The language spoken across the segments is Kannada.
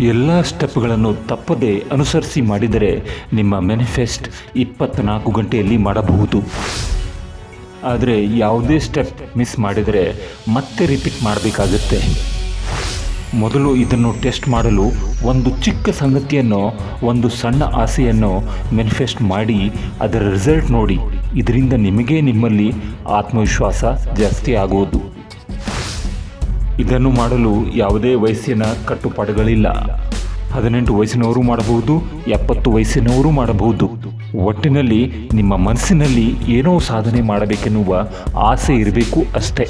ಎಲ್ಲ ಸ್ಟೆಪ್ಗಳನ್ನು ತಪ್ಪದೆ ಅನುಸರಿಸಿ ಮಾಡಿದರೆ ನಿಮ್ಮ ಮ್ಯಾನಿಫೆಸ್ಟ್ ಇಪ್ಪತ್ತ್ನಾಲ್ಕು ಗಂಟೆಯಲ್ಲಿ ಮಾಡಬಹುದು. ಆದರೆ ಯಾವುದೇ ಸ್ಟೆಪ್ ಮಿಸ್ ಮಾಡಿದರೆ ಮತ್ತೆ ರಿಪೀಟ್ ಮಾಡಬೇಕಾಗುತ್ತೆ. ಮೊದಲು ಇದನ್ನು ಟೆಸ್ಟ್ ಮಾಡಲು ಒಂದು ಚಿಕ್ಕ ಸಂಗತಿಯನ್ನು, ಒಂದು ಸಣ್ಣ ಆಸೆಯನ್ನು ಮ್ಯಾನಿಫೆಸ್ಟ್ ಮಾಡಿ ಅದರ ರಿಸಲ್ಟ್ ನೋಡಿ. ಇದರಿಂದ ನಿಮಗೆ ನಿಮ್ಮಲ್ಲಿ ಆತ್ಮವಿಶ್ವಾಸ ಜಾಸ್ತಿ ಆಗುವುದು ಇದನ್ನು ಮಾಡಲು ಯಾವುದೇ ವಯಸ್ಸಿನ ಕಟ್ಟುಪಾಡುಗಳಿಲ್ಲ. ಹದಿನೆಂಟು ವಯಸ್ಸಿನವರು ಮಾಡಬಹುದು, ಎಪ್ಪತ್ತು ವಯಸ್ಸಿನವರು ಮಾಡಬಹುದು. ಒಟ್ಟಿನಲ್ಲಿ ನಿಮ್ಮ ಮನಸ್ಸಿನಲ್ಲಿ ಏನೋ ಸಾಧನೆ ಮಾಡಬೇಕೆನ್ನುವ ಆಸೆ ಇರಬೇಕು ಅಷ್ಟೇ.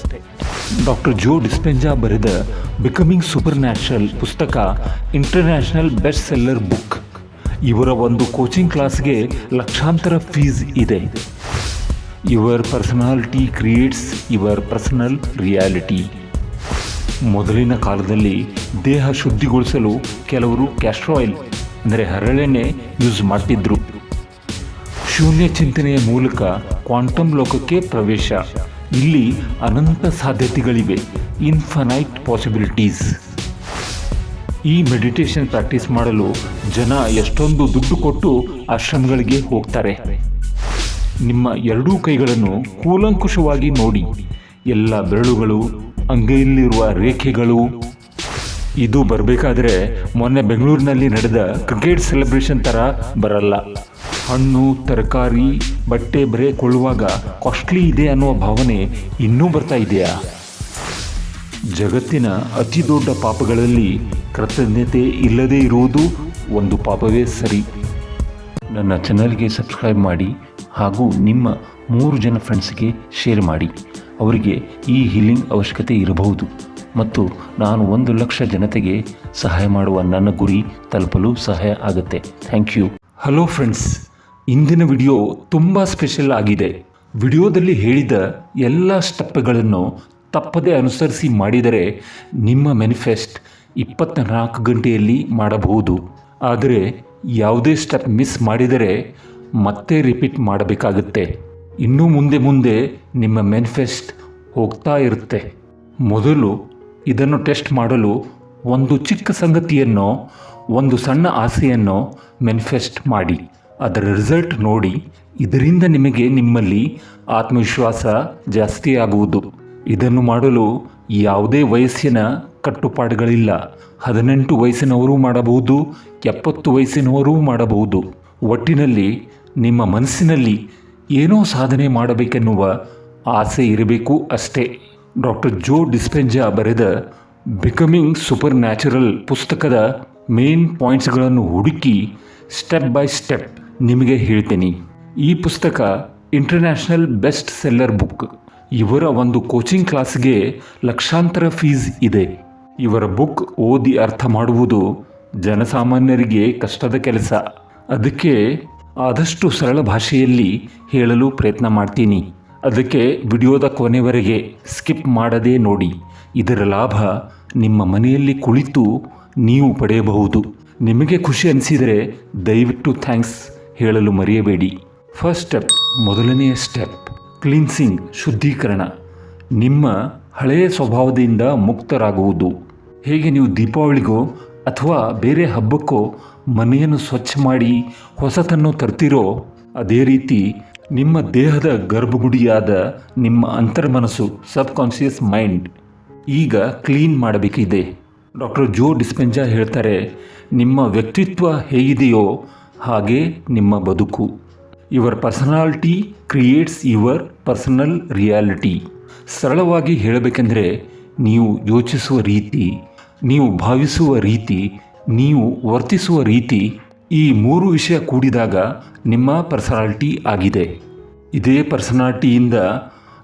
ಡಾಕ್ಟರ್ ಜೋ ಡಿಸ್ಪೆಂಜಾ ಬರೆದ ಬಿಕಮಿಂಗ್ ಸೂಪರ್ ನ್ಯಾಷನಲ್ ಪುಸ್ತಕ ಇಂಟರ್ನ್ಯಾಷನಲ್ ಬೆಸ್ಟ್ ಸೆಲ್ಲರ್ ಬುಕ್ ಇವರ ಒಂದು ಕೋಚಿಂಗ್ ಕ್ಲಾಸ್ಗೆ ಲಕ್ಷಾಂತರ ಫೀಸ್ ಇದೆ. Your personality creates your personal reality ಮೊದಲಿನ ಕಾಲದಲ್ಲಿ ದೇಹ ಶುದ್ಧಿಗೊಳಿಸಲು ಕೆಲವರು ಕ್ಯಾಸ್ಟ್ರೋ ಆಯಿಲ್, ಅಂದರೆ ಹರಳೆಣ್ಣೆ, ಯೂಸ್ ಮಾಡ್ತಿದ್ರು. ಶೂನ್ಯ ಚಿಂತನೆಯ ಮೂಲಕ ಕ್ವಾಂಟಮ್ ಲೋಕಕ್ಕೆ ಪ್ರವೇಶ. ಇಲ್ಲಿ ಅನಂತ ಸಾಧ್ಯತೆಗಳಿವೆ ಇನ್ಫನೈಟ್ ಪಾಸಿಬಿಲಿಟೀಸ್ ಈ ಮೆಡಿಟೇಷನ್ ಪ್ರಾಕ್ಟೀಸ್ ಮಾಡಲು ಜನ ಎಷ್ಟೊಂದು ದುಡ್ಡು ಕೊಟ್ಟು ಆಶ್ರಮಗಳಿಗೆ ಹೋಗ್ತಾರೆ. ನಿಮ್ಮ ಎರಡೂ ಕೈಗಳನ್ನು ಕೂಲಂಕುಷವಾಗಿ ನೋಡಿ. ಎಲ್ಲ ಬೆರಳುಗಳು ಅಂಗೈಯಲ್ಲಿರುವ ರೇಖೆಗಳು. ಇದು ಬರಬೇಕಾದ್ರೆ ಮೊನ್ನೆ ಬೆಂಗಳೂರಿನಲ್ಲಿ ನಡೆದ ಕ್ರಿಕೆಟ್ ಸೆಲೆಬ್ರೇಷನ್ ಥರ ಬರಲ್ಲ. ಹಣ್ಣು, ತರಕಾರಿ, ಬಟ್ಟೆ ಬರೆ ಕೊಳ್ಳುವಾಗ ಕಾಸ್ಟ್ಲಿ ಇದೆ ಅನ್ನುವ ಭಾವನೆ ಇನ್ನೂ ಬರ್ತಾ ಇದೆಯಾ? ಜಗತ್ತಿನ ಅತಿ ದೊಡ್ಡ ಪಾಪಗಳಲ್ಲಿ ಕೃತಜ್ಞತೆ ಇಲ್ಲದೇ ಇರುವುದು ಒಂದು ಪಾಪವೇ ಸರಿ. ನನ್ನ ಚಾನಲ್ಗೆ ಸಬ್ಸ್ಕ್ರೈಬ್ ಮಾಡಿ ಹಾಗೂ ನಿಮ್ಮ ಮೂರು ಜನ ಫ್ರೆಂಡ್ಸ್ಗೆ ಶೇರ್ ಮಾಡಿ. ಅವರಿಗೆ ಈ ಹೀಲಿಂಗ್ ಅವಶ್ಯಕತೆ ಇರಬಹುದು. ಮತ್ತು ನಾನು ಒಂದು ಲಕ್ಷ ಜನತೆಗೆ ಸಹಾಯ ಮಾಡುವ ನನ್ನ ಗುರಿ ತಲುಪಲು ಸಹಾಯ ಆಗುತ್ತೆ. ಥ್ಯಾಂಕ್ ಯು ಹಲೋ ಫ್ರೆಂಡ್ಸ್ ಇಂದಿನ ವಿಡಿಯೋ ತುಂಬ ಸ್ಪೆಷಲ್ ಆಗಿದೆ. ವಿಡಿಯೋದಲ್ಲಿ ಹೇಳಿದ ಎಲ್ಲ ಸ್ಟೆಪ್ಗಳನ್ನು ತಪ್ಪದೇ ಅನುಸರಿಸಿ ಮಾಡಿದರೆ ನಿಮ್ಮ ಮ್ಯಾನಿಫೆಸ್ಟ್ ಇಪ್ಪತ್ತ್ನಾಲ್ಕು ಗಂಟೆಯಲ್ಲಿ ಮಾಡಬಹುದು. ಆದರೆ ಯಾವುದೇ ಸ್ಟೆಪ್ ಮಿಸ್ ಮಾಡಿದರೆ ಮತ್ತೆ ರಿಪೀಟ್ ಮಾಡಬೇಕಾಗುತ್ತೆ. ಇನ್ನೂ ಮುಂದೆ ಮುಂದೆ ನಿಮ್ಮ ಮ್ಯಾನಿಫೆಸ್ಟ್ ಹೋಗ್ತಾ ಇರುತ್ತೆ. ಮೊದಲು ಇದನ್ನು ಟೆಸ್ಟ್ ಮಾಡಲು ಒಂದು ಚಿಕ್ಕ ಸಂಗತಿಯನ್ನು, ಒಂದು ಸಣ್ಣ ಆಸೆಯನ್ನು ಮ್ಯಾನಿಫೆಸ್ಟ್ ಮಾಡಿ. ಅದರ ರಿಸಲ್ಟ್ ನೋಡಿ, ಇದರಿಂದ ನಿಮಗೆ ನಿಮ್ಮಲ್ಲಿ ಆತ್ಮವಿಶ್ವಾಸ ಜಾಸ್ತಿ ಆಗುವುದು. ಇದನ್ನು ಮಾಡಲು ಯಾವುದೇ ವಯಸ್ಸಿನ ಕಟ್ಟುಪಾಡುಗಳಿಲ್ಲ. ಹದಿನೆಂಟು ವಯಸ್ಸಿನವರು ಮಾಡಬಹುದು, ಎಪ್ಪತ್ತು ವಯಸ್ಸಿನವರೂ ಮಾಡಬಹುದು. ಒಟ್ಟಿನಲ್ಲಿ ನಿಮ್ಮ ಮನಸ್ಸಿನಲ್ಲಿ ಏನೋ ಸಾಧನೆ ಮಾಡಬೇಕೆನ್ನುವ ಆಸೆ ಇರಬೇಕು ಅಷ್ಟೇ. ಡಾಕ್ಟರ್ ಜೋ ಡಿಸ್ಪೆಂಜಾ ಬರೆದ ಬಿಕಮಿಂಗ್ ಸೂಪರ್ ನ್ಯಾಚುರಲ್ ಪುಸ್ತಕದ ಮೇನ್ ಪಾಯಿಂಟ್ಸ್ಗಳನ್ನು ಹುಡುಕಿ ಸ್ಟೆಪ್ ಬೈ ಸ್ಟೆಪ್ ನಿಮಗೆ ಹೇಳ್ತೀನಿ. ಈ ಪುಸ್ತಕ ಇಂಟರ್ನ್ಯಾಷನಲ್ ಬೆಸ್ಟ್ ಸೆಲ್ಲರ್ ಬುಕ್ ಇವರ ಒಂದು ಕೋಚಿಂಗ್ ಕ್ಲಾಸ್ಗೆ ಲಕ್ಷಾಂತರ ಫೀಸ್ ಇದೆ. ಇವರ ಬುಕ್ ಓದಿ ಅರ್ಥ ಮಾಡುವುದು ಜನಸಾಮಾನ್ಯರಿಗೆ ಕಷ್ಟದ ಕೆಲಸ. ಅದಕ್ಕೆ ಆದಷ್ಟು ಸರಳ ಭಾಷೆಯಲ್ಲಿ ಹೇಳಲು ಪ್ರಯತ್ನ ಮಾಡ್ತೀನಿ. ಅದಕ್ಕೆ ವಿಡಿಯೋದ ಕೊನೆವರೆಗೆ ಸ್ಕಿಪ್ ಮಾಡದೇ ನೋಡಿ. ಇದರ ಲಾಭ ನಿಮ್ಮ ಮನೆಯಲ್ಲಿ ಕುಳಿತು ನೀವು ಪಡೆಯಬಹುದು. ನಿಮಗೆ ಖುಷಿ ಅನಿಸಿದರೆ ದಯವಿಟ್ಟು ಥ್ಯಾಂಕ್ಸ್ ಹೇಳಲು ಮರೆಯಬೇಡಿ. ಫಸ್ಟ್ ಸ್ಟೆಪ್, ಮೊದಲನೆಯ ಸ್ಟೆಪ್, ಕ್ಲೀನ್ಸಿಂಗ್, ಶುದ್ಧೀಕರಣ. ನಿಮ್ಮ ಹಳೆಯ ಸ್ವಭಾವದಿಂದ ಮುಕ್ತರಾಗುವುದು. ಹೇಗೆ ನೀವು ದೀಪಾವಳಿಗೋ ಅಥವಾ ಬೇರೆ ಹಬ್ಬಕ್ಕೋ ಮನೆಯನ್ನು ಸ್ವಚ್ಛ ಮಾಡಿ ಹೊಸತನ್ನು ತರ್ತಿರೋ ಅದೇ ರೀತಿ ನಿಮ್ಮ ದೇಹದ ಗರ್ಭಗುಡಿಯಾದ ನಿಮ್ಮ ಅಂತರ್ಮನಸ್ಸು ಸಬ್ ಕಾನ್ಷಿಯಸ್ ಮೈಂಡ್ ಈಗ ಕ್ಲೀನ್ ಮಾಡಬೇಕಿದೆ. ಡಾಕ್ಟರ್ ಜೋ ಡಿಸ್ಪೆಂಜಾ ಹೇಳ್ತಾರೆ, ನಿಮ್ಮ ವ್ಯಕ್ತಿತ್ವ ಹೇಗಿದೆಯೋ ಹಾಗೆ ನಿಮ್ಮ ಬದುಕು. Your personality creates your personal reality ಸರಳವಾಗಿ ಹೇಳಬೇಕೆಂದರೆ, ನೀವು ಯೋಚಿಸುವ ರೀತಿ, ನೀವು ಭಾವಿಸುವ ರೀತಿ ನೀವು ವರ್ತಿಸುವ ರೀತಿ ಈ ಮೂರು ವಿಷಯ ಕೂಡಿದಾಗ ನಿಮ್ಮ ಪರ್ಸನಾಲ್ಟಿ ಆಗಿದೆ. ಇದೇ ಪರ್ಸನಾಲ್ಟಿಯಿಂದ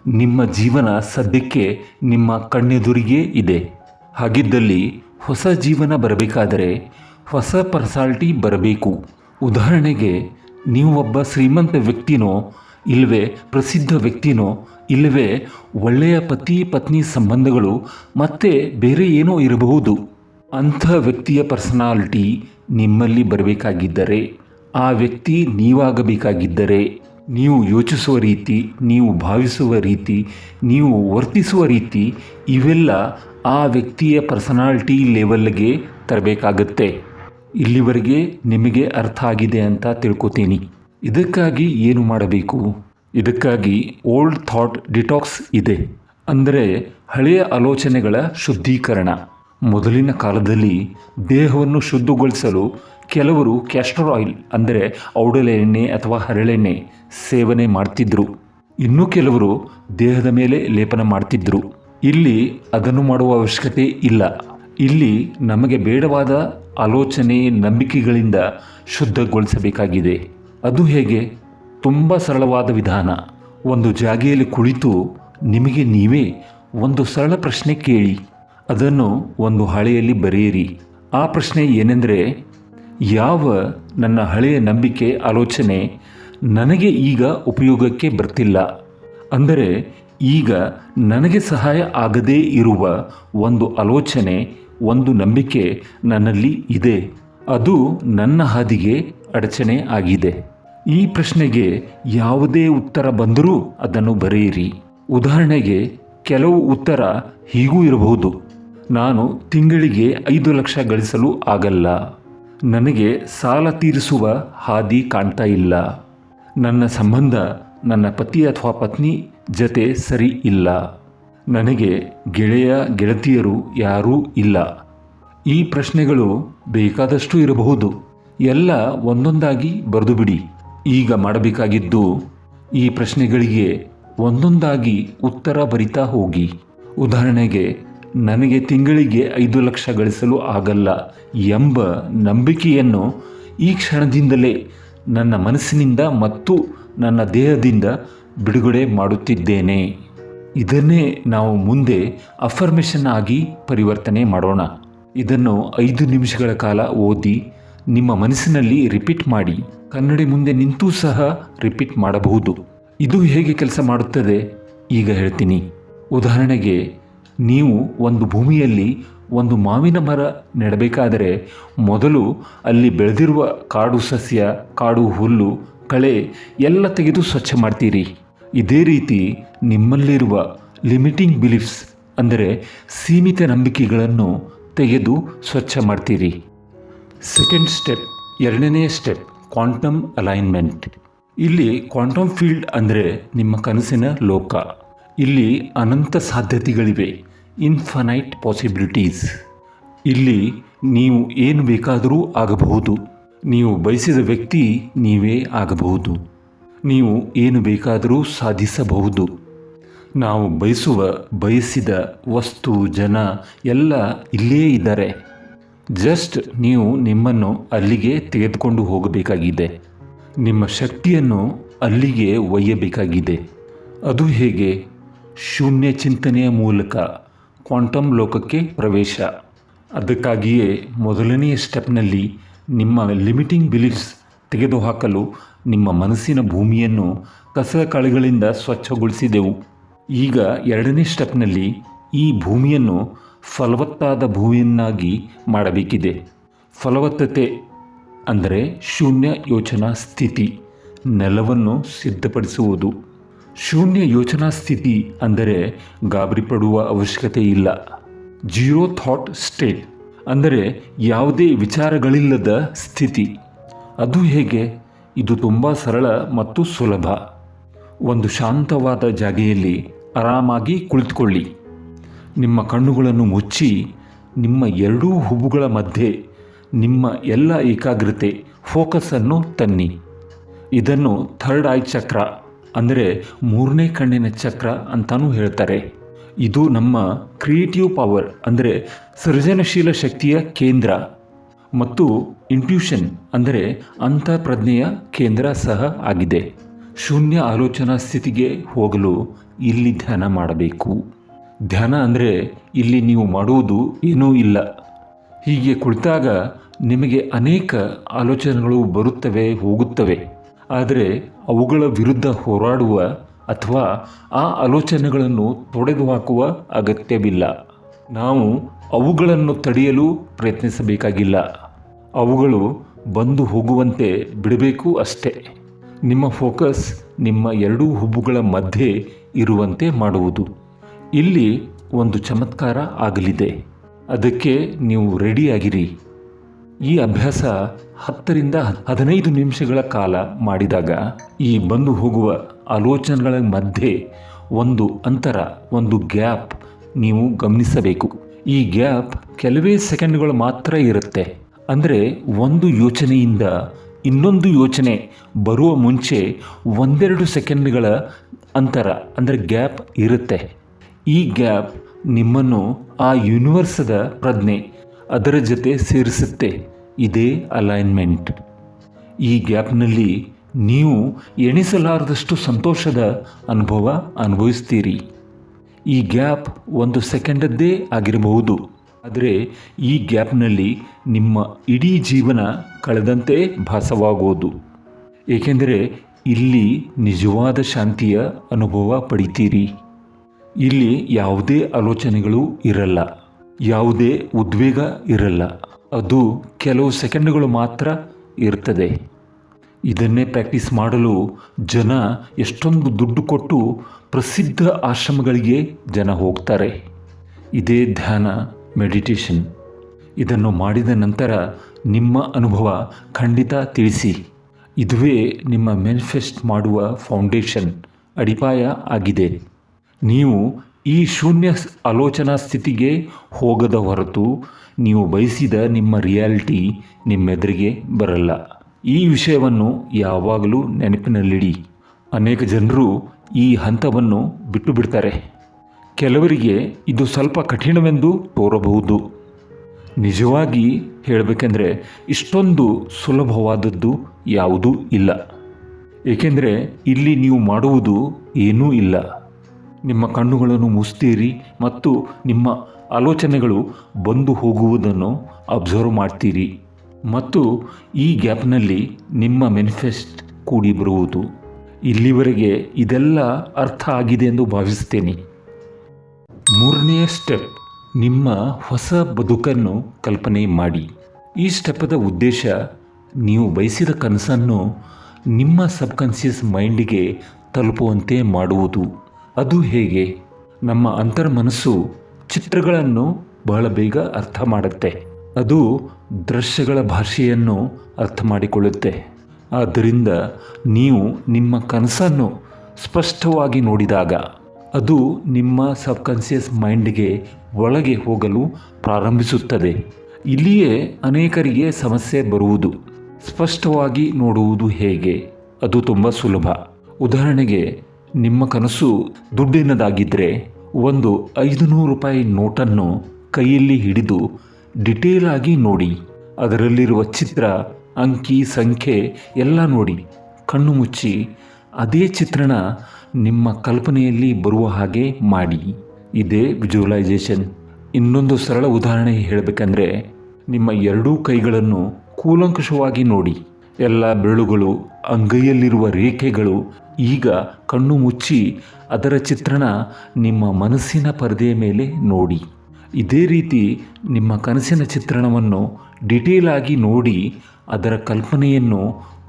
ನಿಮ್ಮ ಜೀವನ ಸದ್ಯಕ್ಕೆ ನಿಮ್ಮ ಕಣ್ಣೆದುರಿಗೆ ಇದೆ. ಹಾಗಿದ್ದಲ್ಲಿ ಹೊಸ ಜೀವನ ಬರಬೇಕಾದರೆ ಹೊಸ ಪರ್ಸನಾಲಿಟಿ ಬರಬೇಕು. ಉದಾಹರಣೆಗೆ, ನೀವು ಒಬ್ಬ ಶ್ರೀಮಂತ ವ್ಯಕ್ತಿನೋ ಇಲ್ಲವೇ ಪ್ರಸಿದ್ಧ ವ್ಯಕ್ತಿನೋ ಇಲ್ಲವೇ ಒಳ್ಳೆಯ ಪತಿ ಪತ್ನಿ ಸಂಬಂಧಗಳು ಮತ್ತೆ ಬೇರೆ ಏನೋ ಇರಬಹುದು. ಅಂಥ ವ್ಯಕ್ತಿಯ ಪರ್ಸನಾಲಿಟಿ ನಿಮ್ಮಲ್ಲಿ ಬರಬೇಕಾಗಿದ್ದರೆ, ಆ ವ್ಯಕ್ತಿ ನೀವಾಗಬೇಕಾಗಿದ್ದರೆ, ನೀವು ಯೋಚಿಸುವ ರೀತಿ, ನೀವು ಭಾವಿಸುವ ರೀತಿ, ನೀವು ವರ್ತಿಸುವ ರೀತಿ ಇವೆಲ್ಲ ಆ ವ್ಯಕ್ತಿಯ ಪರ್ಸನಾಲಿಟಿ ಲೆವೆಲ್ಗೆ ತರಬೇಕಾಗತ್ತೆ. ಇಲ್ಲಿವರೆಗೆ ನಿಮಗೆ ಅರ್ಥ ಆಗಿದೆ ಅಂತ ತಿಳ್ಕೊತೀನಿ. ಇದಕ್ಕಾಗಿ ಏನು ಮಾಡಬೇಕು? ಇದಕ್ಕಾಗಿ ಓಲ್ಡ್ ಥಾಟ್ ಡಿಟಾಕ್ಸ್ ಇದೆ. ಅಂದರೆ ಹಳೆಯ ಆಲೋಚನೆಗಳ ಶುದ್ಧೀಕರಣ. ಮೊದಲಿನ ಕಾಲದಲ್ಲಿ ದೇಹವನ್ನು ಶುದ್ಧಗೊಳಿಸಲು ಕೆಲವರು ಕ್ಯಾಸ್ಟರ್ ಆಯಿಲ್, ಅಂದರೆ ಔಡಲೆ ಎಣ್ಣೆ ಅಥವಾ ಹರಳೆಣ್ಣೆ ಸೇವನೆ ಮಾಡ್ತಿದ್ರು. ಇನ್ನು ಕೆಲವರು ದೇಹದ ಮೇಲೆ ಲೇಪನ ಮಾಡ್ತಿದ್ರು. ಇಲ್ಲಿ ಅದನ್ನು ಮಾಡುವ ಅವಶ್ಯಕತೆ ಇಲ್ಲ. ಇಲ್ಲಿ ನಮಗೆ ಬೇಡವಾದ ಆಲೋಚನೆ, ನಂಬಿಕೆಗಳಿಂದ ಶುದ್ಧಗೊಳಿಸಬೇಕಾಗಿದೆ. ಅದು ಹೇಗೆ? ತುಂಬ ಸರಳವಾದ ವಿಧಾನ. ಒಂದು ಜಾಗೆಯಲ್ಲಿ ಕುಳಿತು ನಿಮಗೆ ನೀವೇ ಒಂದು ಸರಳ ಪ್ರಶ್ನೆ ಕೇಳಿ. ಅದನ್ನು ಒಂದು ಹಳೆಯಲ್ಲಿ ಬರೆಯಿರಿ. ಆ ಪ್ರಶ್ನೆ ಏನೆಂದರೆ, ಯಾವ ನನ್ನ ಹಳೆಯ ನಂಬಿಕೆ ಆಲೋಚನೆ ನನಗೆ ಈಗ ಉಪಯೋಗಕ್ಕೆ ಬರ್ತಿಲ್ಲ? ಅಂದರೆ, ಈಗ ನನಗೆ ಸಹಾಯ ಆಗದೇ ಇರುವ ಒಂದು ಆಲೋಚನೆ, ಒಂದು ನಂಬಿಕೆ ನನ್ನಲ್ಲಿ ಇದೆ. ಅದು ನನ್ನ ಹಾದಿಗೆ ಅಡಚಣೆ ಆಗಿದೆ. ಈ ಪ್ರಶ್ನೆಗೆ ಯಾವುದೇ ಉತ್ತರ ಬಂದರೂ ಅದನ್ನು ಬರೆಯಿರಿ. ಉದಾಹರಣೆಗೆ, ಕೆಲವು ಉತ್ತರ ಹೀಗೂ ಇರಬಹುದು. ನಾನು ತಿಂಗಳಿಗೆ ಐದು ಲಕ್ಷ ಗಳಿಸಲು ಆಗಲ್ಲ. ನನಗೆ ಸಾಲ ತೀರಿಸುವ ಹಾದಿ ಕಾಣ್ತಾ ಇಲ್ಲ. ನನ್ನ ಸಂಬಂಧ, ನನ್ನ ಪತಿ ಅಥವಾ ಪತ್ನಿ ಜತೆ ಸರಿ ಇಲ್ಲ. ನನಗೆ ಗೆಳೆಯ, ಗೆಳತಿಯರು ಯಾರೂ ಇಲ್ಲ. ಈ ಪ್ರಶ್ನೆಗಳು ಬೇಕಾದಷ್ಟು ಇರಬಹುದು. ಎಲ್ಲ ಒಂದೊಂದಾಗಿ ಬರೆದು ಬಿಡಿ. ಈಗ ಮಾಡಬೇಕಾಗಿದ್ದು, ಈ ಪ್ರಶ್ನೆಗಳಿಗೆ ಒಂದೊಂದಾಗಿ ಉತ್ತರ ಬರಿತಾ ಹೋಗಿ. ಉದಾಹರಣೆಗೆ ನನಗೆ ತಿಂಗಳಿಗೆ ಐದು ಲಕ್ಷ ಗಳಿಸಲು ಆಗಲ್ಲ ಎಂಬ ನಂಬಿಕೆಯನ್ನು ಈ ಕ್ಷಣದಿಂದಲೇ ನನ್ನ ಮನಸ್ಸಿನಿಂದ ಮತ್ತು ನನ್ನ ದೇಹದಿಂದ ಬಿಡುಗಡೆ ಮಾಡುತ್ತಿದ್ದೇನೆ. ಇದನ್ನೇ ನಾವು ಮುಂದೆ ಅಫರ್ಮೇಷನ್ ಆಗಿ ಪರಿವರ್ತನೆ ಮಾಡೋಣ. ಇದನ್ನು ಐದು ನಿಮಿಷಗಳ ಕಾಲ ಓದಿ, ನಿಮ್ಮ ಮನಸ್ಸಿನಲ್ಲಿ ರಿಪೀಟ್ ಮಾಡಿ, ಕನ್ನಡಿ ಮುಂದೆ ನಿಂತೂ ಸಹ ರಿಪೀಟ್ ಮಾಡಬಹುದು. ಇದು ಹೇಗೆ ಕೆಲಸ ಮಾಡುತ್ತದೆ? ಈಗ ಹೇಳ್ತೀನಿ. ಉದಾಹರಣೆಗೆ ನೀವು ಒಂದು ಭೂಮಿಯಲ್ಲಿ ಒಂದು ಮಾವಿನ ಮರ ನೆಡಬೇಕಾದರೆ ಮೊದಲು ಅಲ್ಲಿ ಬೆಳೆದಿರುವ ಕಾಡು ಸಸ್ಯ, ಕಾಡು ಹುಲ್ಲು, ಕಳೆ ಎಲ್ಲ ತೆಗೆದು ಸ್ವಚ್ಛ ಮಾಡ್ತೀರಿ. ಇದೇ ರೀತಿ ನಿಮ್ಮಲ್ಲಿರುವ ಲಿಮಿಟಿಂಗ್ ಬಿಲೀಫ್ಸ್ ಅಂದರೆ ಸೀಮಿತ ನಂಬಿಕೆಗಳನ್ನು ತೆಗೆದು ಸ್ವಚ್ಛ ಮಾಡ್ತೀರಿ. ಸೆಕೆಂಡ್ ಸ್ಟೆಪ್ ಎರಡನೇ ಸ್ಟೆಪ್, ಕ್ವಾಂಟಮ್ ಅಲೈನ್ಮೆಂಟ್. ಇಲ್ಲಿ ಕ್ವಾಂಟಮ್ ಫೀಲ್ಡ್ ಅಂದರೆ ನಿಮ್ಮ ಕನಸಿನ ಲೋಕ. ಇಲ್ಲಿ ಅನಂತ ಸಾಧ್ಯತೆಗಳಿವೆ. ಇನ್ಫನೈಟ್ ಪಾಸಿಬಿಲಿಟೀಸ್ ಇಲ್ಲಿ ನೀವು ಏನು ಬೇಕಾದರೂ ಆಗಬಹುದು. ನೀವು ಬಯಸಿದ ವ್ಯಕ್ತಿ ನೀವೇ ಆಗಬಹುದು. ನೀವು ಏನು ಬೇಕಾದರೂ ಸಾಧಿಸಬಹುದು. ನಾವು ಬಯಸುವ, ಬಯಸಿದ ವಸ್ತು, ಜನ ಎಲ್ಲ ಇಲ್ಲೇ ಇದ್ದಾರೆ. ಜಸ್ಟ್ ನೀವು ನಿಮ್ಮನ್ನು ಅಲ್ಲಿಗೆ ತೆಗೆದುಕೊಂಡು ಹೋಗಬೇಕಾಗಿದೆ. ನಿಮ್ಮ ಶಕ್ತಿಯನ್ನು ಅಲ್ಲಿಗೆ ಒಯ್ಯಬೇಕಾಗಿದೆ. ಅದು ಹೇಗೆ? ಶೂನ್ಯ ಚಿಂತನೆಯ ಮೂಲಕ. ಕ್ವಾಂಟಮ್ ಲೋಕಕ್ಕೆ ಪ್ರವೇಶ. ಅದಕ್ಕಾಗಿಯೇ ಮೊದಲನೆಯ ಸ್ಟೆಪ್ನಲ್ಲಿ ನಿಮ್ಮ ಲಿಮಿಟಿಂಗ್ ಬಿಲೀಫ್ಸ್ ತೆಗೆದುಹಾಕಲು ನಿಮ್ಮ ಮನಸ್ಸಿನ ಭೂಮಿಯನ್ನು ಕಸ ಕಳೆಗಳಿಂದ ಸ್ವಚ್ಛಗೊಳಿಸಿದೆವು. ಈಗ ಎರಡನೇ ಸ್ಟೆಪ್ನಲ್ಲಿ ಈ ಭೂಮಿಯನ್ನು ಫಲವತ್ತಾದ ಭೂಮಿಯನ್ನಾಗಿ ಮಾಡಬೇಕಿದೆ. ಫಲವತ್ತತೆ ಅಂದರೆ ಶೂನ್ಯ ಯೋಚನಾ ಸ್ಥಿತಿ, ನೆಲವನ್ನು ಸಿದ್ಧಪಡಿಸುವುದು. ಶೂನ್ಯ ಯೋಚನಾ ಸ್ಥಿತಿ ಅಂದರೆ ಗಾಬರಿ ಪಡುವ ಅವಶ್ಯಕತೆ ಇಲ್ಲ. ಜೀರೋ ಥಾಟ್ ಸ್ಟೇಟ್ ಅಂದರೆ ಯಾವುದೇ ವಿಚಾರಗಳಿಲ್ಲದ ಸ್ಥಿತಿ. ಅದು ಹೇಗೆ? ಇದು ತುಂಬ ಸರಳ ಮತ್ತು ಸುಲಭ. ಒಂದು ಶಾಂತವಾದ ಜಾಗೆಯಲ್ಲಿ ಆರಾಮಾಗಿ ಕುಳಿತುಕೊಳ್ಳಿ. ನಿಮ್ಮ ಕಣ್ಣುಗಳನ್ನು ಮುಚ್ಚಿ, ನಿಮ್ಮ ಎರಡೂ ಹುಬ್ಬುಗಳ ಮಧ್ಯೆ, ನಿಮ್ಮ ಎಲ್ಲ ಏಕಾಗ್ರತೆ ಫೋಕಸನ್ನು ತನ್ನಿ. ಇದನ್ನು ಥರ್ಡ್ ಐ ಚಕ್ರ ಅಂದರೆ ಮೂರನೇ ಕಣ್ಣಿನ ಚಕ್ರ ಅಂತಾನೂ ಹೇಳ್ತಾರೆ. ಇದು ನಮ್ಮ ಕ್ರಿಯೇಟಿವ್ ಪವರ್ ಅಂದರೆ ಸೃಜನಶೀಲ ಶಕ್ತಿಯ ಕೇಂದ್ರ ಮತ್ತು ಇಂಟ್ಯೂಷನ್ ಅಂದರೆ ಅಂತಃಪ್ರಜ್ಞೆಯ ಕೇಂದ್ರ ಸಹ ಆಗಿದೆ. ಶೂನ್ಯ ಆಲೋಚನಾ ಸ್ಥಿತಿಗೆ ಹೋಗಲು ಇಲ್ಲಿ ಧ್ಯಾನ ಮಾಡಬೇಕು. ಧ್ಯಾನ ಅಂದರೆ ಇಲ್ಲಿ ನೀವು ಮಾಡುವುದು ಏನೂ ಇಲ್ಲ. ಹೀಗೆ ಕುಳಿತಾಗ ನಿಮಗೆ ಅನೇಕ ಆಲೋಚನೆಗಳು ಬರುತ್ತವೆ, ಹೋಗುತ್ತವೆ. ಆದರೆ ಅವುಗಳ ವಿರುದ್ಧ ಹೋರಾಡುವ ಅಥವಾ ಆ ಆಲೋಚನೆಗಳನ್ನು ತೊಡೆದು ಹಾಕುವ ಅಗತ್ಯವಿಲ್ಲ. ನಾವು ಅವುಗಳನ್ನು ತಡೆಯಲು ಪ್ರಯತ್ನಿಸಬೇಕಾಗಿಲ್ಲ. ಅವುಗಳು ಬಂದು ಹೋಗುವಂತೆ ಬಿಡಬೇಕು ಅಷ್ಟೇ. ನಿಮ್ಮ ಫೋಕಸ್ ನಿಮ್ಮ ಎರಡೂ ಹುಬ್ಬುಗಳ ಮಧ್ಯೆ ಇರುವಂತೆ ಮಾಡುವುದು. ಇಲ್ಲಿ ಒಂದು ಚಮತ್ಕಾರ ಆಗಲಿದೆ. ಅದಕ್ಕೆ ನೀವು ರೆಡಿಯಾಗಿರಿ. ಈ ಅಭ್ಯಾಸ ಹತ್ತರಿಂದ ಹದಿನೈದು ನಿಮಿಷಗಳ ಕಾಲ ಮಾಡಿದಾಗ ಈ ಬಂದು ಹೋಗುವ ಆಲೋಚನೆಗಳ ಮಧ್ಯೆ ಒಂದು ಅಂತರ, ಒಂದು ಗ್ಯಾಪ್ ನೀವು ಗಮನಿಸಬೇಕು. ಈ ಗ್ಯಾಪ್ ಕೆಲವೇ ಸೆಕೆಂಡ್ಗಳು ಮಾತ್ರ ಇರುತ್ತೆ. ಅಂದರೆ ಒಂದು ಯೋಚನೆಯಿಂದ ಇನ್ನೊಂದು ಯೋಚನೆ ಬರುವ ಮುಂಚೆ ಒಂದೆರಡು ಸೆಕೆಂಡ್ಗಳ ಅಂತರ, ಅಂದರೆ ಗ್ಯಾಪ್ ಇರುತ್ತೆ. ಈ ಗ್ಯಾಪ್ ನಿಮ್ಮನ್ನು ಆ ಯೂನಿವರ್ಸದ ಪ್ರಜ್ಞೆ ಅದರ ಜೊತೆ ಸೇರಿಸುತ್ತೆ. ಇದೇ ಅಲೈನ್ಮೆಂಟ್. ಈ ಗ್ಯಾಪ್ನಲ್ಲಿ ನೀವು ಎಣಿಸಲಾರದಷ್ಟು ಸಂತೋಷದ ಅನುಭವ ಅನುಭವಿಸ್ತೀರಿ. ಈ ಗ್ಯಾಪ್ ಒಂದು ಸೆಕೆಂಡದ್ದೇ ಆಗಿರಬಹುದು. ಆದರೆ ಈ ಗ್ಯಾಪ್ನಲ್ಲಿ ನಿಮ್ಮ ಇಡೀ ಜೀವನ ಕಳೆದಂತೆ ಭಾಸವಾಗುವುದು ಏಕೆಂದರೆ ಇಲ್ಲಿ ನಿಜವಾದ ಶಾಂತಿಯ ಅನುಭವ ಪಡಿತೀರಿ. ಇಲ್ಲಿ ಯಾವುದೇ ಆಲೋಚನೆಗಳು ಇರಲ್ಲ. ಯಾವುದೇ ಉದ್ವೇಗ ಇರಲ್ಲ. ಅದು ಕೆಲವು ಸೆಕೆಂಡ್ಗಳು ಮಾತ್ರ ಇರ್ತದೆ. ಇದನ್ನೇ ಪ್ರಾಕ್ಟೀಸ್ ಮಾಡಲು ಜನ ಎಷ್ಟೊಂದು ದುಡ್ಡು ಕೊಟ್ಟು ಪ್ರಸಿದ್ಧ ಆಶ್ರಮಗಳಿಗೆ ಜನ ಹೋಗ್ತಾರೆ. ಇದೇ ಧ್ಯಾನ, ಮೆಡಿಟೇಷನ್. ಇದನ್ನು ಮಾಡಿದ ನಂತರ ನಿಮ್ಮ ಅನುಭವ ಖಂಡಿತ ತಿಳಿಸಿ. ಇದುವೇ ನಿಮ್ಮ ಮ್ಯಾನಿಫೆಸ್ಟ್ ಮಾಡುವ ಫೌಂಡೇಶನ್ ಅಡಿಪಾಯ ಆಗಿದೆ. ನೀವು ಈ ಶೂನ್ಯ ಆಲೋಚನಾ ಸ್ಥಿತಿಗೆ ಹೋಗದ ಹೊರತು ನೀವು ಬಯಸಿದ ನಿಮ್ಮ ರಿಯಾಲಿಟಿ ನಿಮ್ಮೆದುರಿಗೆ ಬರಲ್ಲ. ಈ ವಿಷಯವನ್ನು ಯಾವಾಗಲೂ ನೆನಪಿನಲ್ಲಿಡಿ. ಅನೇಕ ಜನರು ಈ ಹಂತವನ್ನು ಬಿಟ್ಟು ಬಿಡ್ತಾರೆ. ಕೆಲವರಿಗೆ ಇದು ಸ್ವಲ್ಪ ಕಠಿಣವೆಂದು ತೋರಬಹುದು. ನಿಜವಾಗಿ ಹೇಳಬೇಕೆಂದರೆ ಇಷ್ಟೊಂದು ಸುಲಭವಾದದ್ದು ಯಾವುದೂ ಇಲ್ಲ. ಏಕೆಂದರೆ ಇಲ್ಲಿ ನೀವು ಮಾಡುವುದು ಏನೂ ಇಲ್ಲ. ನಿಮ್ಮ ಕಣ್ಣುಗಳನ್ನು ಮುಸ್ತೀರಿ ಮತ್ತು ನಿಮ್ಮ ಆಲೋಚನೆಗಳು ಬಂದು ಹೋಗುವುದನ್ನು ಅಬ್ಸರ್ವ್ ಮಾಡ್ತೀರಿ. ಮತ್ತು ಈ ಗ್ಯಾಪ್ನಲ್ಲಿ ನಿಮ್ಮ ಮೆನಿಫೆಸ್ಟ್ ಕೂಡಿ ಬರುವುದು. ಇಲ್ಲಿವರೆಗೆ ಇದೆಲ್ಲ ಅರ್ಥ ಆಗಿದೆ ಎಂದು ಭಾವಿಸ್ತೇನೆ ಮೂರನೆಯ ಸ್ಟೆಪ್ ನಿಮ್ಮ ಹೊಸ ಬದುಕನ್ನು ಕಲ್ಪನೆ ಮಾಡಿ. ಈ ಸ್ಟೆಪ್ಪದ ಉದ್ದೇಶ ನೀವು ಬಯಸಿದ ಕನಸನ್ನು ನಿಮ್ಮ ಸಬ್ಕಾನ್ಷಿಯಸ್ ಮೈಂಡಿಗೆ ತಲುಪುವಂತೆ ಮಾಡುವುದು. ಅದು ಹೇಗೆ? ನಮ್ಮ ಅಂತರ್ಮನಸ್ಸು ಚಿತ್ರಗಳನ್ನು ಬಹಳ ಬೇಗ ಅರ್ಥ ಮಾಡುತ್ತೆ. ಅದು ದೃಶ್ಯಗಳ ಭಾಷೆಯನ್ನು ಅರ್ಥ ಮಾಡಿಕೊಳ್ಳುತ್ತೆ. ಆದ್ದರಿಂದ ನೀವು ನಿಮ್ಮ ಕನಸನ್ನು ಸ್ಪಷ್ಟವಾಗಿ ನೋಡಿದಾಗ ಅದು ನಿಮ್ಮ ಸಬ್ಕಾನ್ಷಿಯಸ್ ಮೈಂಡ್ಗೆ ಒಳಗೆ ಹೋಗಲು ಪ್ರಾರಂಭಿಸುತ್ತದೆ. ಇಲ್ಲಿಯೇ ಅನೇಕರಿಗೆ ಸಮಸ್ಯೆ ಬರುವುದು. ಸ್ಪಷ್ಟವಾಗಿ ನೋಡುವುದು ಹೇಗೆ? ಅದು ತುಂಬ ಸುಲಭ. ಉದಾಹರಣೆಗೆ ನಿಮ್ಮ ಕನಸು ದುಡ್ಡಿನದಾಗಿದ್ದರೆ ಒಂದು ಐದು ನೂರು ರೂಪಾಯಿ ನೋಟನ್ನು ಕೈಯಲ್ಲಿ ಹಿಡಿದು ಡಿಟೇಲ್ ಆಗಿ ನೋಡಿ. ಅದರಲ್ಲಿರುವ ಚಿತ್ರ, ಅಂಕಿ, ಸಂಖ್ಯೆ ಎಲ್ಲ ನೋಡಿ. ಕಣ್ಣು ಮುಚ್ಚಿ, ಅದೇ ಚಿತ್ರಣ ನಿಮ್ಮ ಕಲ್ಪನೆಯಲ್ಲಿ ಬರುವ ಹಾಗೆ ಮಾಡಿ. ಇದೇ ವಿಜುವಲೈಸೇಷನ್ ಇನ್ನೊಂದು ಸರಳ ಉದಾಹರಣೆ ಹೇಳಬೇಕಂದ್ರೆ, ನಿಮ್ಮ ಎರಡೂ ಕೈಗಳನ್ನು ಕೂಲಂಕುಷವಾಗಿ ನೋಡಿ. ಎಲ್ಲ ಬೆರಳುಗಳು ಅಂಗೈಯಲ್ಲಿರುವ ರೇಖೆಗಳು ಈಗ ಕಣ್ಣು ಮುಚ್ಚಿ ಅದರ ಚಿತ್ರಣ ನಿಮ್ಮ ಮನಸ್ಸಿನ ಪರದೆಯ ಮೇಲೆ ನೋಡಿ. ಇದೇ ರೀತಿ ನಿಮ್ಮ ಕನಸಿನ ಚಿತ್ರಣವನ್ನು ಡಿಟೇಲ್ ಆಗಿ ನೋಡಿ ಅದರ ಕಲ್ಪನೆಯನ್ನು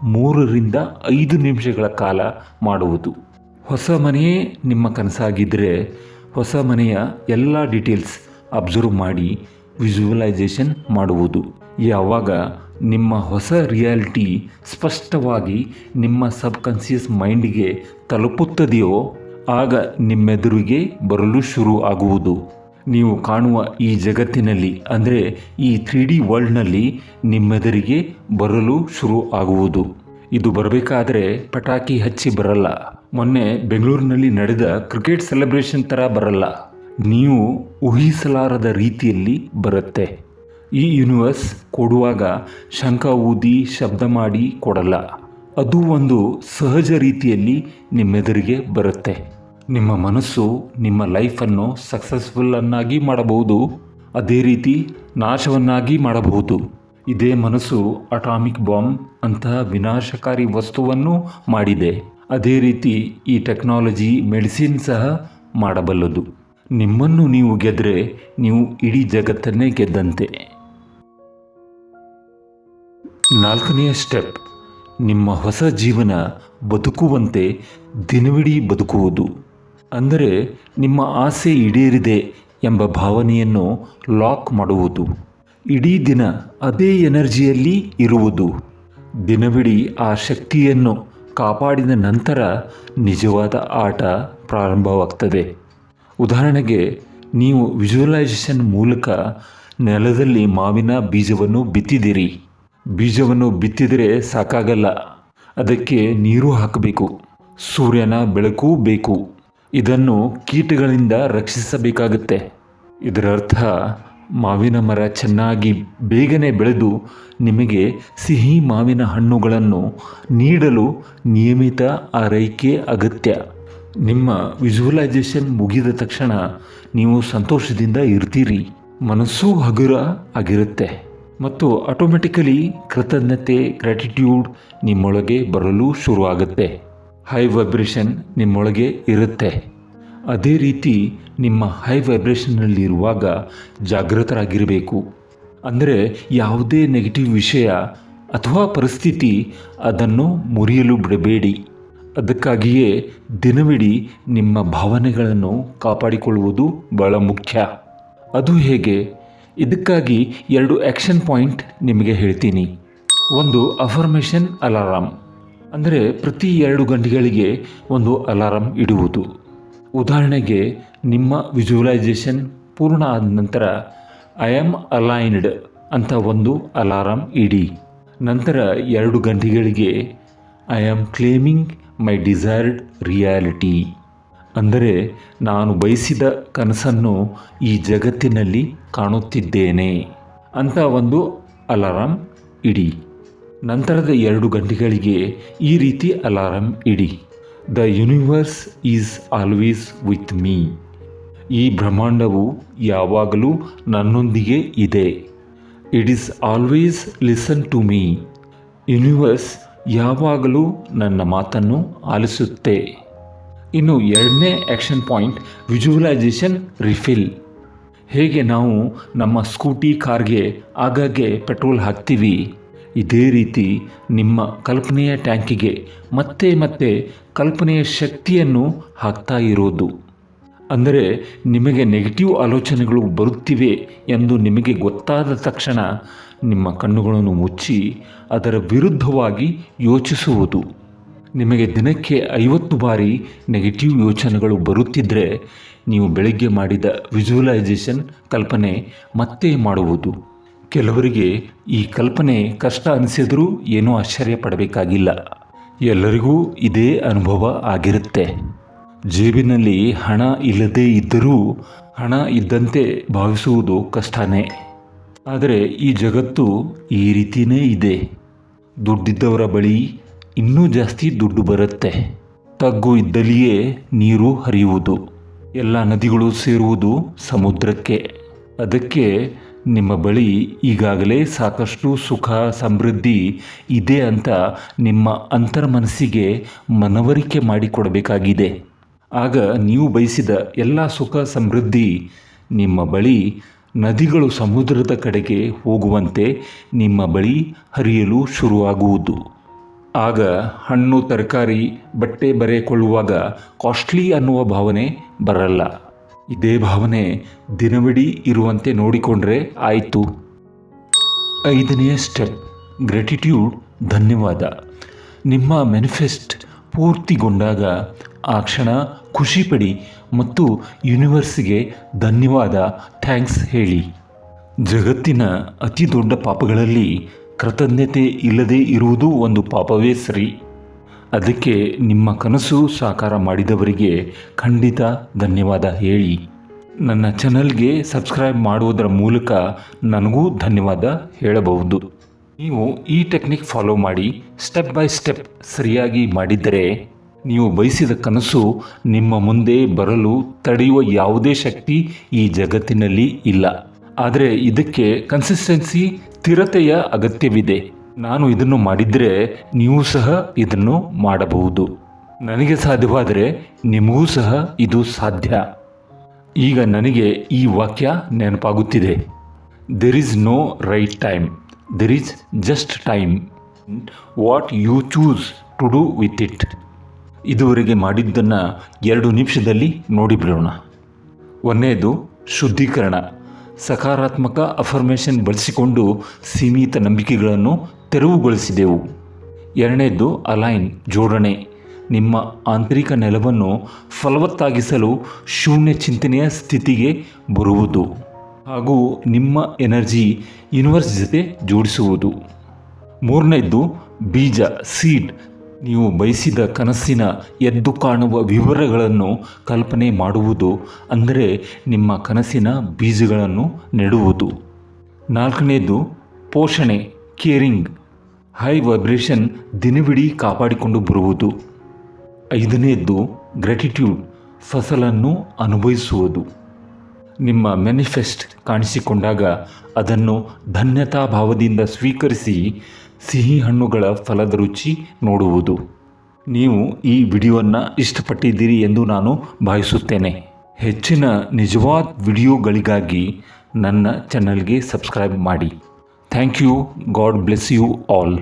ಮೂರರಿಂದ ಐದು ನಿಮಿಷಗಳ ಕಾಲ ಮಾಡುವುದು. ಹೊಸ ಮನೆಯೇ ನಿಮ್ಮ ಕನಸಾಗಿದ್ದರೆ ಹೊಸ ಮನೆಯ ಎಲ್ಲ ಡೀಟೇಲ್ಸ್ ಅಬ್ಸರ್ವ್ ಮಾಡಿ ವಿಜುವಲೈಸೇಷನ್ ಮಾಡುವುದು. ಯಾವಾಗ ನಿಮ್ಮ ಹೊಸ ರಿಯಾಲಿಟಿ ಸ್ಪಷ್ಟವಾಗಿ ನಿಮ್ಮ ಸಬ್ಕಾನ್ಷಿಯಸ್ ಮೈಂಡಿಗೆ ತಲುಪುತ್ತದೆಯೋ, ಆಗ ನಿಮ್ಮೆದುರಿಗೆ ಬರಲು ಶುರು ಆಗುವುದು. ನೀವು ಕಾಣುವ ಈ ಜಗತ್ತಿನಲ್ಲಿ, ಅಂದರೆ ಈ ತ್ರೀ ಡಿ ವರ್ಲ್ಡ್ನಲ್ಲಿ ನಿಮ್ಮೆದುರಿಗೆ ಬರಲು ಶುರು ಆಗುವುದು. ಇದು ಬರಬೇಕಾದ್ರೆ ಪಟಾಕಿ ಹಚ್ಚಿ ಬರಲ್ಲ. ಮೊನ್ನೆ ಬೆಂಗಳೂರಿನಲ್ಲಿ ನಡೆದ ಕ್ರಿಕೆಟ್ ಸೆಲೆಬ್ರೇಷನ್ ಥರ ಬರಲ್ಲ. ನೀವು ಊಹಿಸಲಾರದ ರೀತಿಯಲ್ಲಿ ಬರುತ್ತೆ. ಈ ಯೂನಿವರ್ಸ್ ಕೊಡುವಾಗ ಶಂಕ ಊದಿ ಶಬ್ದ ಮಾಡಿ ಕೊಡಲ್ಲ. ಅದು ಒಂದು ಸಹಜ ರೀತಿಯಲ್ಲಿ ನಿಮ್ಮೆದುರಿಗೆ ಬರುತ್ತೆ. ನಿಮ್ಮ ಮನಸ್ಸು ನಿಮ್ಮ ಲೈಫನ್ನು ಸಕ್ಸಸ್ಫುಲ್ಲನ್ನಾಗಿ ಮಾಡಬಹುದು. ಅದೇ ರೀತಿ ನಾಶವನ್ನಾಗಿ ಮಾಡಬಹುದು. ಇದೇ ಮನಸ್ಸು ಅಟಾಮಿಕ್ ಬಾಂಬ್ ಅಂತಹ ವಿನಾಶಕಾರಿ ವಸ್ತುವನ್ನು ಮಾಡಿದೆ. ಅದೇ ರೀತಿ ಈ ಟೆಕ್ನಾಲಜಿ ಮೆಡಿಸಿನ್ ಸಹ ಮಾಡಬಲ್ಲದು. ನಿಮ್ಮನ್ನು ನೀವು ಗೆದ್ದರೆ ನೀವು ಇಡೀ ಜಗತ್ತನ್ನೇ ಗೆದ್ದಂತೆ. ನಾಲ್ಕನೆಯ ಸ್ಟೆಪ್, ನಿಮ್ಮ ಹೊಸ ಜೀವನ ಬದುಕುವಂತೆ ದಿನವಿಡೀ ಬದುಕುವುದು. ಅಂದರೆ ನಿಮ್ಮ ಆಸೆ ಈಡೇರಿದೆ ಎಂಬ ಭಾವನೆಯನ್ನು ಲಾಕ್ ಮಾಡುವುದು. ಇಡೀ ದಿನ ಅದೇ ಎನರ್ಜಿಯಲ್ಲಿ ಇರುವುದು. ದಿನವಿಡೀ ಆ ಶಕ್ತಿಯನ್ನು ಕಾಪಾಡಿದ ನಂತರ ನಿಜವಾದ ಆಟ ಪ್ರಾರಂಭವಾಗ್ತದೆ. ಉದಾಹರಣೆಗೆ, ನೀವು ವಿಜುವಲೈಸೇಷನ್ ಮೂಲಕ ನೆಲದಲ್ಲಿ ಮಾವಿನ ಬೀಜವನ್ನು ಬಿತ್ತಿದಿರಿ ಬೀಜವನ್ನು ಬಿತ್ತಿದರೆ ಸಾಕಾಗಲ್ಲ. ಅದಕ್ಕೆ ನೀರು ಹಾಕಬೇಕು. ಸೂರ್ಯನ ಬೆಳಕೂ ಬೇಕು. ಇದನ್ನು ಕೀಟಗಳಿಂದ ರಕ್ಷಿಸಬೇಕಾಗುತ್ತೆ. ಇದರರ್ಥ, ಮಾವಿನ ಮರ ಚೆನ್ನಾಗಿ ಬೇಗನೆ ಬೆಳೆದು ನಿಮಗೆ ಸಿಹಿ ಮಾವಿನ ಹಣ್ಣುಗಳನ್ನು ನೀಡಲು ನಿಯಮಿತ ಆರೈಕೆ ಅಗತ್ಯ. ನಿಮ್ಮ ವಿಜುವಲೈಸೇಷನ್ ಮುಗಿದ ತಕ್ಷಣ ನೀವು ಸಂತೋಷದಿಂದ ಇರ್ತೀರಿ. ಮನಸ್ಸು ಹಗುರ ಆಗಿರುತ್ತೆ. ಮತ್ತು ಆಟೋಮೆಟಿಕಲಿ ಕೃತಜ್ಞತೆ ಗ್ರ್ಯಾಟಿಟ್ಯೂಡ್ ನಿಮ್ಮೊಳಗೆ ಬರಲು ಶುರುವಾಗುತ್ತೆ. ಹೈ ವೈಬ್ರೇಷನ್ ನಿಮ್ಮೊಳಗೆ ಇರುತ್ತೆ. ಅದೇ ರೀತಿ ನಿಮ್ಮ ಹೈ ವೈಬ್ರೇಷನ್ನಲ್ಲಿರುವಾಗ ಜಾಗೃತರಾಗಿರಬೇಕು. ಅಂದರೆ ಯಾವುದೇ ನೆಗೆಟಿವ್ ವಿಷಯ ಅಥವಾ ಪರಿಸ್ಥಿತಿ ಅದನ್ನು ಮುರಿಯಲು ಬಿಡಬೇಡಿ. ಅದಕ್ಕಾಗಿಯೇ ದಿನವಿಡೀ ನಿಮ್ಮ ಭಾವನೆಗಳನ್ನು ಕಾಪಾಡಿಕೊಳ್ಳುವುದು ಬಹಳ ಮುಖ್ಯ. ಅದು ಹೇಗೆ? ಇದಕ್ಕಾಗಿ ಎರಡು ಆ್ಯಕ್ಷನ್ ಪಾಯಿಂಟ್ ನಿಮಗೆ ಹೇಳ್ತೀನಿ. ಒಂದು ಅಫರ್ಮೇಷನ್ ಅಲಾರಾಮ್ ಅಂದರೆ ಪ್ರತಿ ಎರಡು ಗಂಟೆಗಳಿಗೆ ಒಂದು ಅಲಾರಾಮ್ ಇಡುವುದು. ಉದಾಹರಣೆಗೆ, ನಿಮ್ಮ ವಿಜುವಲೈಸೇಷನ್ ಪೂರ್ಣ ಆದ ನಂತರ, ಐ ಆಮ್ ಅಲೈನ್ಡ್ ಅಂತ ಒಂದು ಅಲಾರಾಮ್ ಇಡಿ. ನಂತರ ಎರಡು ಗಂಟೆಗಳಿಗೆ, I am claiming my desired reality. ಅಂದರೆ ನಾನು ಬಯಸಿದ ಕನಸನ್ನು ಈ ಜಗತ್ತಿನಲ್ಲಿ ಕಾಣುತ್ತಿದ್ದೇನೆ ಅಂತ ಒಂದು ಅಲಾರಾಮ್ ಇಡಿ. ನಂತರದ ಎರಡು ಗಂಟೆಗಳಿಗೆ ಈ ರೀತಿ alarm ED. The universe is always with me. ಈ ಬ್ರಹ್ಮಾಂಡವು ಯಾವಾಗಲೂ ನನ್ನೊಂದಿಗೆ ಇದೆ. It is always listen to me. Universe ಯಾವಾಗಲೂ ನನ್ನ ಮಾತನ್ನು ಆಲಿಸುತ್ತೆ. ಇನ್ನು ಎರಡನೇ ಆ್ಯಕ್ಷನ್ ಪಾಯಿಂಟ್ ವಿಜುವಲೈಸೇಷನ್ ರಿಫಿಲ್ ಹೇಗೆ ನಾವು ನಮ್ಮ ಸ್ಕೂಟಿ ಕಾರ್ಗೆ ಆಗಾಗ್ಗೆ ಪೆಟ್ರೋಲ್ ಹಾಕ್ತೀವಿ? ಇದೇ ರೀತಿ ನಿಮ್ಮ ಕಲ್ಪನೆಯ ಟ್ಯಾಂಕಿಗೆ ಮತ್ತೆ ಮತ್ತೆ ಕಲ್ಪನೆಯ ಶಕ್ತಿಯನ್ನು ಹಾಕ್ತಾ ಇರೋದು. ಅಂದರೆ ನಿಮಗೆ ನೆಗೆಟಿವ್ ಆಲೋಚನೆಗಳು ಬರುತ್ತಿವೆ ಎಂದು ನಿಮಗೆ ಗೊತ್ತಾದ ತಕ್ಷಣ ನಿಮ್ಮ ಕಣ್ಣುಗಳನ್ನು ಮುಚ್ಚಿ ಅದರ ವಿರುದ್ಧವಾಗಿ ಯೋಚಿಸುವುದು. ನಿಮಗೆ ದಿನಕ್ಕೆ ಐವತ್ತು ಬಾರಿ ನೆಗೆಟಿವ್ ಯೋಚನೆಗಳು ಬರುತ್ತಿದ್ದರೆ ನೀವು ಬೆಳಗ್ಗೆ ಮಾಡಿದ ವಿಜುವಲೈಸೇಷನ್ ಕಲ್ಪನೆ ಮತ್ತೆ ಮಾಡುವುದು. ಕೆಲವರಿಗೆ ಈ ಕಲ್ಪನೆ ಕಷ್ಟ ಅನಿಸಿದರೂ ಏನೂ ಆಶ್ಚರ್ಯ ಪಡಬೇಕಾಗಿಲ್ಲ. ಎಲ್ಲರಿಗೂ ಇದೇ ಅನುಭವ ಆಗಿರುತ್ತೆ. ಜೇಬಿನಲ್ಲಿ ಹಣ ಇಲ್ಲದೇ ಇದ್ದರೂ ಹಣ ಇದ್ದಂತೆ ಭಾವಿಸುವುದು ಕಷ್ಟನೇ. ಆದರೆ ಈ ಜಗತ್ತು ಈ ರೀತಿಯೇ ಇದೆ. ದುಡ್ಡಿದ್ದವರ ಬಳಿ ಇನ್ನೂ ಜಾಸ್ತಿ ದುಡ್ಡು ಬರುತ್ತೆ. ತಗ್ಗು ಇದ್ದಲ್ಲಿಯೇ ನೀರು ಹರಿಯುವುದು. ಎಲ್ಲ ನದಿಗಳು ಸೇರುವುದು ಸಮುದ್ರಕ್ಕೆ. ಅದಕ್ಕೆ ನಿಮ್ಮ ಬಳಿ ಈಗಾಗಲೇ ಸಾಕಷ್ಟು ಸುಖ, ಸಮೃದ್ಧಿ ಇದೆ ಅಂತ ನಿಮ್ಮ ಅಂತರ್ಮನಸ್ಸಿಗೆ ಮನವರಿಕೆ ಮಾಡಿಕೊಡಬೇಕಾಗಿದೆ. ಆಗ ನೀವು ಬಯಸಿದ ಎಲ್ಲ ಸುಖ, ಸಮೃದ್ಧಿ ನಿಮ್ಮ ಬಳಿ ನದಿಗಳು ಸಮುದ್ರದ ಕಡೆಗೆ ಹೋಗುವಂತೆ ನಿಮ್ಮ ಬಳಿ ಹರಿಯಲು ಶುರುವಾಗುವುದು. ಆಗ ಹಣ್ಣು, ತರಕಾರಿ, ಬಟ್ಟೆ ಬರೆ ಕೊಳ್ಳುವಾಗ ಕಾಸ್ಟ್ಲಿ ಅನ್ನುವ ಭಾವನೆ ಬರಲ್ಲ. ಇದೇ ಭಾವನೆ ದಿನವಿಡೀ ಇರುವಂತೆ ನೋಡಿಕೊಂಡ್ರೆ ಆಯಿತು. ಐದನೆಯ ಸ್ಟೆಪ್, ಗ್ರ್ಯಾಟಿಟ್ಯೂಡ್, ಧನ್ಯವಾದ. ನಿಮ್ಮ ಮ್ಯಾನಿಫೆಸ್ಟ್ ಪೂರ್ತಿಗೊಂಡಾಗ ಆ ಕ್ಷಣ ಖುಷಿಪಡಿ ಮತ್ತು ಯೂನಿವರ್ಸ್ಗೆ ಧನ್ಯವಾದ, ಥ್ಯಾಂಕ್ಸ್ ಹೇಳಿ. ಜಗತ್ತಿನ ಅತಿ ದೊಡ್ಡ ಪಾಪಗಳಲ್ಲಿ ಕೃತಜ್ಞತೆ ಇಲ್ಲದೆ ಇರುವುದು ಒಂದು ಪಾಪವೇ ಸರಿ. ಅದಕ್ಕೆ ನಿಮ್ಮ ಕನಸು ಸಾಕಾರ ಮಾಡಿದವರಿಗೆ ಖಂಡಿತ ಧನ್ಯವಾದ ಹೇಳಿ. ನನ್ನ ಚಾನಲ್ಗೆ ಸಬ್ಸ್ಕ್ರೈಬ್ ಮಾಡುವುದರ ಮೂಲಕ ನನಗೂ ಧನ್ಯವಾದ ಹೇಳಬಹುದು. ನೀವು ಈ ಟೆಕ್ನಿಕ್ ಫಾಲೋ ಮಾಡಿ ಸ್ಟೆಪ್ ಬೈ ಸ್ಟೆಪ್ ಸರಿಯಾಗಿ ಮಾಡಿದರೆ ನೀವು ಬಯಸಿದ ಕನಸು ನಿಮ್ಮ ಮುಂದೆ ಬರಲು ತಡೆಯುವ ಯಾವುದೇ ಶಕ್ತಿ ಈ ಜಗತ್ತಿನಲ್ಲಿ ಇಲ್ಲ. ಆದರೆ ಇದಕ್ಕೆ ಕನ್ಸಿಸ್ಟೆನ್ಸಿ ಸ್ಥಿರತೆಯ ಅಗತ್ಯವಿದೆ. ನಾನು ಇದನ್ನು ಮಾಡಿದರೆ ನೀವು ಸಹ ಇದನ್ನು ಮಾಡಬಹುದು. ನನಗೆ ಸಾಧ್ಯವಾದರೆ ನಿಮಗೂ ಸಹ ಇದು ಸಾಧ್ಯ. ಈಗ ನನಗೆ ಈ ವಾಕ್ಯ ನೆನಪಾಗುತ್ತಿದೆ. There is no right time there is just time what you choose to do with it ಇದುವರೆಗೆ ಮಾಡಿದ್ದನ್ನು ಎರಡು ನಿಮಿಷದಲ್ಲಿ ನೋಡಿಬಿಡೋಣ ಒಂದನೇದು ಶುದ್ಧೀಕರಣ. ಸಕಾರಾತ್ಮಕ ಅಫರ್ಮೇಷನ್ ಬಳಸಿಕೊಂಡು ಸೀಮಿತ ನಂಬಿಕೆಗಳನ್ನು ತೆರವುಗೊಳಿಸಿದೆವು. ಎರಡನೇದು ಅಲೈನ್ ಜೋಡಣೆ. ನಿಮ್ಮ ಆಂತರಿಕ ನೆಲವನ್ನು ಫಲವತ್ತಾಗಿಸಲು ಶೂನ್ಯ ಚಿಂತನೆಯ ಸ್ಥಿತಿಗೆ ಬರುವುದು ಹಾಗೂ ನಿಮ್ಮ ಎನರ್ಜಿ ಯೂನಿವರ್ಸ್ ಜೊತೆ ಜೋಡಿಸುವುದು. ಮೂರನೇದ್ದು, ಬೀಜ ಸೀಡ್ ನೀವು ಬಯಸಿದ ಕನಸಿನ ಎದ್ದು ಕಾಣುವ ವಿವರಗಳನ್ನು ಕಲ್ಪನೆ ಮಾಡುವುದು, ಅಂದರೆ ನಿಮ್ಮ ಕನಸಿನ ಬೀಜಗಳನ್ನು ನೆಡುವುದು. ನಾಲ್ಕನೇದು, ಪೋಷಣೆ, ಕೇರಿಂಗ್. ಹೈ ವೈಬ್ರೇಷನ್ ದಿನವಿಡೀ ಕಾಪಾಡಿಕೊಂಡು ಬರುವುದು. ಐದನೇದ್ದು ಗ್ರ್ಯಾಟಿಟ್ಯೂಡ್ ಫಸಲನ್ನು ಅನುಭವಿಸುವುದು. ನಿಮ್ಮ ಮ್ಯಾನಿಫೆಸ್ಟ್ ಕಾಣಿಸಿಕೊಂಡಾಗ ಅದನ್ನು ಧನ್ಯತಾ ಭಾವದಿಂದ ಸ್ವೀಕರಿಸಿ ಸಿಹಿ ಹಣ್ಣುಗಳ ಫಲದ ರುಚಿ ನೋಡುವುದು. ನೀವು ಈ ವಿಡಿಯೋವನ್ನು ಇಷ್ಟಪಟ್ಟಿದ್ದೀರಿ ಎಂದು ನಾನು ಭಾವಿಸುತ್ತೇನೆ. ಹೆಚ್ಚಿನ ನಿಜವಾದ ವಿಡಿಯೋಗಳಿಗಾಗಿ ನನ್ನ ಚಾನಲ್ಗೆ ಸಬ್ಸ್ಕ್ರೈಬ್ ಮಾಡಿ. Thank you. God bless you all.